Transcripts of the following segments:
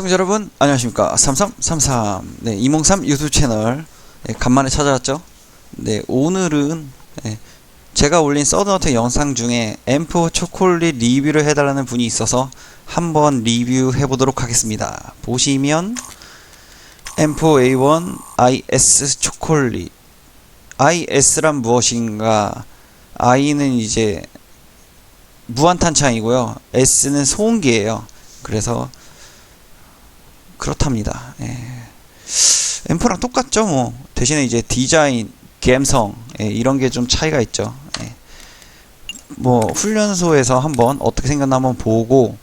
시청자 여러분 안녕하십니까. 3333 네, 203 유튜브 채널 네, 간만에 찾아왔죠? 네 오늘은 네, 제가 올린 서든어택 영상 중에 M4 초콜릿 리뷰를 해달라는 분이 있어서 한번 리뷰해 보도록 하겠습니다. 보시면 M4A1 IS 초콜릿. IS란 무엇인가? I는 이제 무한탄창이고요. S는 소음기예요. 그래서 그렇답니다. 예. M4랑 똑같죠, 뭐. 대신에 이제 디자인, 감성, 예, 이런 게 좀 차이가 있죠. 예. 뭐, 훈련소에서 한번 어떻게 생겼나 한번 보고,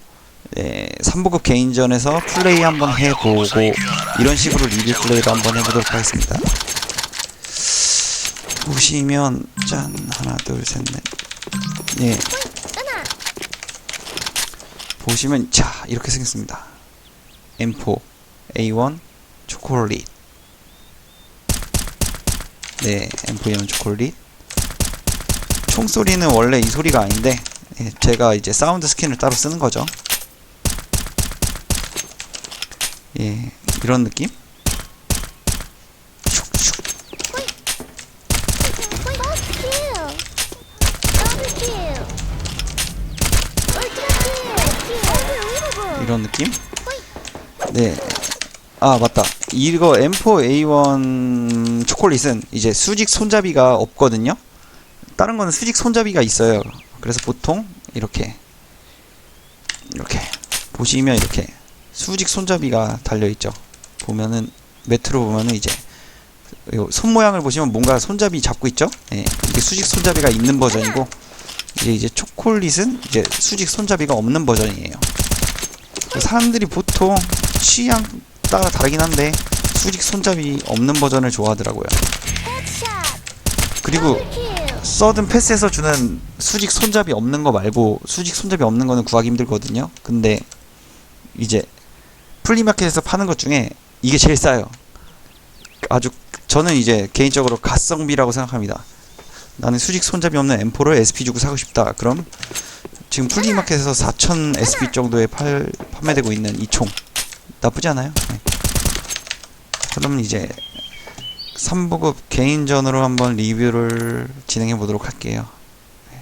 예, 3부급 개인전에서 플레이 한번 해보고, 이런 식으로 리뷰 플레이를 한번 해보도록 하겠습니다. 보시면, 짠, 하나, 둘, 셋, 넷. 예. 보시면, 자, 이렇게 생겼습니다. M4 A1 초콜릿. 네 M4 A1 초콜릿. 총소리는 원래 이 소리가 아닌데 예, 제가 이제 사운드 스킨을 따로 쓰는 거죠. 예 이런 느낌? 이런 느낌 네. 아, 맞다. 이거 M4A1 초콜릿은 이제 수직 손잡이가 없거든요. 다른 거는 수직 손잡이가 있어요. 그래서 보통 이렇게 이렇게 보시면 이렇게 수직 손잡이가 달려 있죠. 보면은 매트로 보면은 이제 요손 모양을 보시면 뭔가 손잡이 잡고 있죠? 예. 이게 수직 손잡이가 있는 버전이고 이제 이제 초콜릿은 이제 수직 손잡이가 없는 버전이에요. 사람들이 보통 취향 따라 다르긴 한데 수직 손잡이 없는 버전을 좋아하더라고요. 그리고 서든 패스에서 주는 수직 손잡이 없는 거 말고 수직 손잡이 없는 거는 구하기 힘들거든요. 근데 이제 플리마켓에서 파는 것 중에 이게 제일 싸요. 아주 저는 이제 개인적으로 가성비라고 생각합니다. 나는 수직 손잡이 없는 M4를 SP 주고 사고 싶다. 그럼 지금 플리마켓에서 4,000 SP 정도에 팔, 판매되고 있는 이 총 나쁘지 않아요? 네. 그럼 이제 3부급 개인전으로 한번 리뷰를 진행해 보도록 할게요. 네.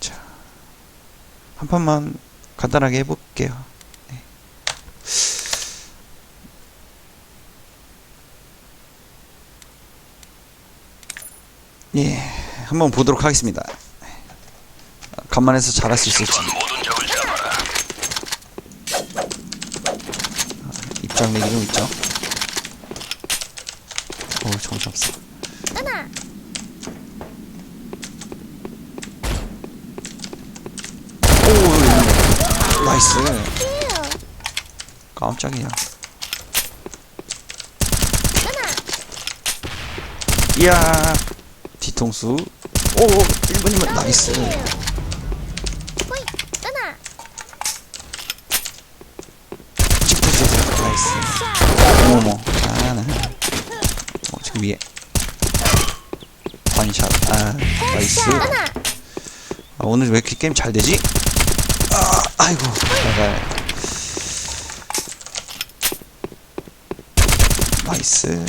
자, 한 판만 간단하게 해볼게요. 네. 예, 한번 보도록 하겠습니다. 간만에서 잘할 수 있을지. 장 내기 좀 있죠. 오, 정신 없어. 오, 나이스. 깜짝이야. 이야, 뒤통수. 오, 1번 이면 나이스. 위에. 반샷. 아, 나이스. 아, 오늘 왜 이렇게 게임 잘 되지? 아, 아이고. 내가. 나이스.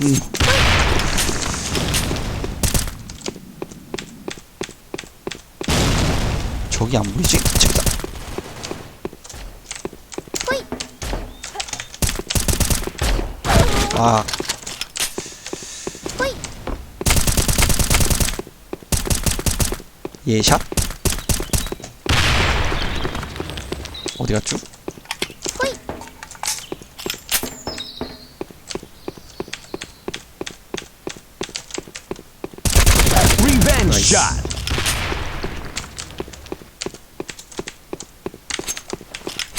음. 저기 안 보이지? 저기다. 아. 예샷? 어디 갔죠? nice. shot.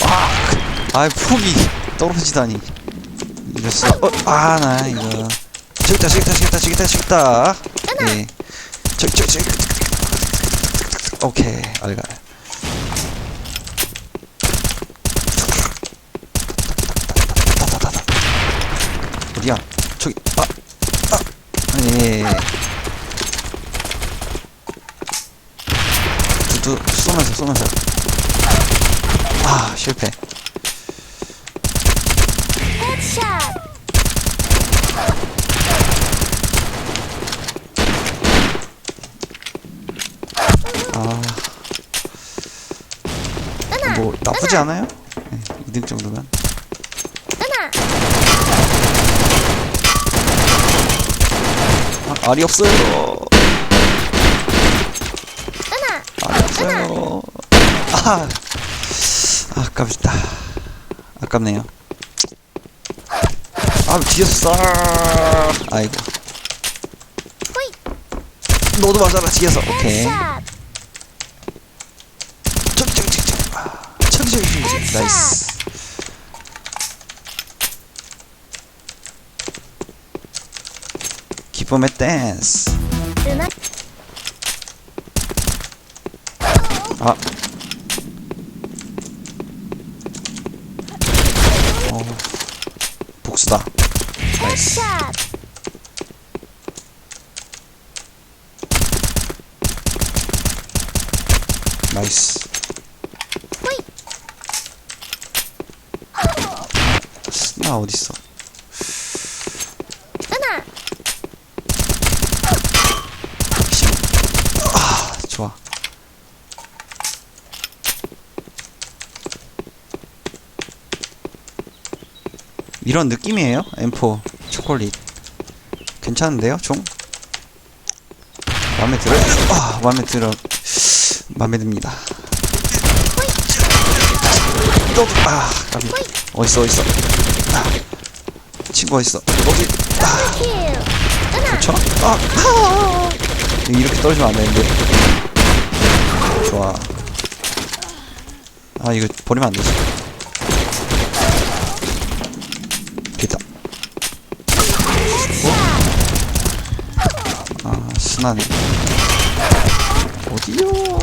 아, 아 폭이 떨어지다니. 이랬어. 어, 아, 나 이거. 저기다, 저기다, 저기다, 저기다, 저기다. 예. 저기, 저기, 저기. 오케이, 알가. 어디야? 저기, 아, 아. 예. 예, 예. 두두 쏘면서 쏘면서 아 실패. 아. 뭐 나쁘지 않아요? 네, 2등 정도면. 아, 알이 없어요. 없어요. 아, 아깝다. 아깝네요. 아, 뒤에서 쏴. 아이고. 너도 맞아라, 뒤에서. 오케이. 저기, 저기, 저기. 나이스. 기쁨의 댄스. 아. 어. 복수다. 나이스. 나이스. 스나 어딨어? 하나. 아, 좋아. 이런 느낌이에요. M4 초콜릿. 괜찮은데요, 종? 마음에 들어요? 아, 마음에 들어. 마음에 듭니다. 또, 아, 까비. 어딨어, 어딨어. 아, 친구 어딨어? 거기. 아. 그쵸? 아, 아, 이렇게 떨어지면 안 되는데. 좋아. 아, 이거 버리면 안 되지. 아, 순하네. 어디요?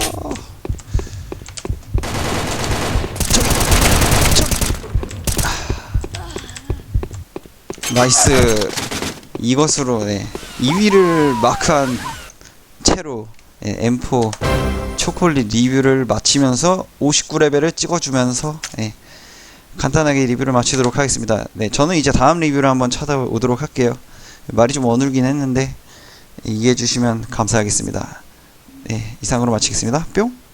나이스. 이것으로 네. 2위를 마크한 채로 예, M4 초콜릿 리뷰를 마치면서 59레벨을 찍어주면서 예, 간단하게 리뷰를 마치도록 하겠습니다. 네, 저는 이제 다음 리뷰를 한번 찾아오도록 할게요. 말이 좀 어눌긴 했는데 이해해 주시면 감사하겠습니다. 네, 이상으로 마치겠습니다. 뿅!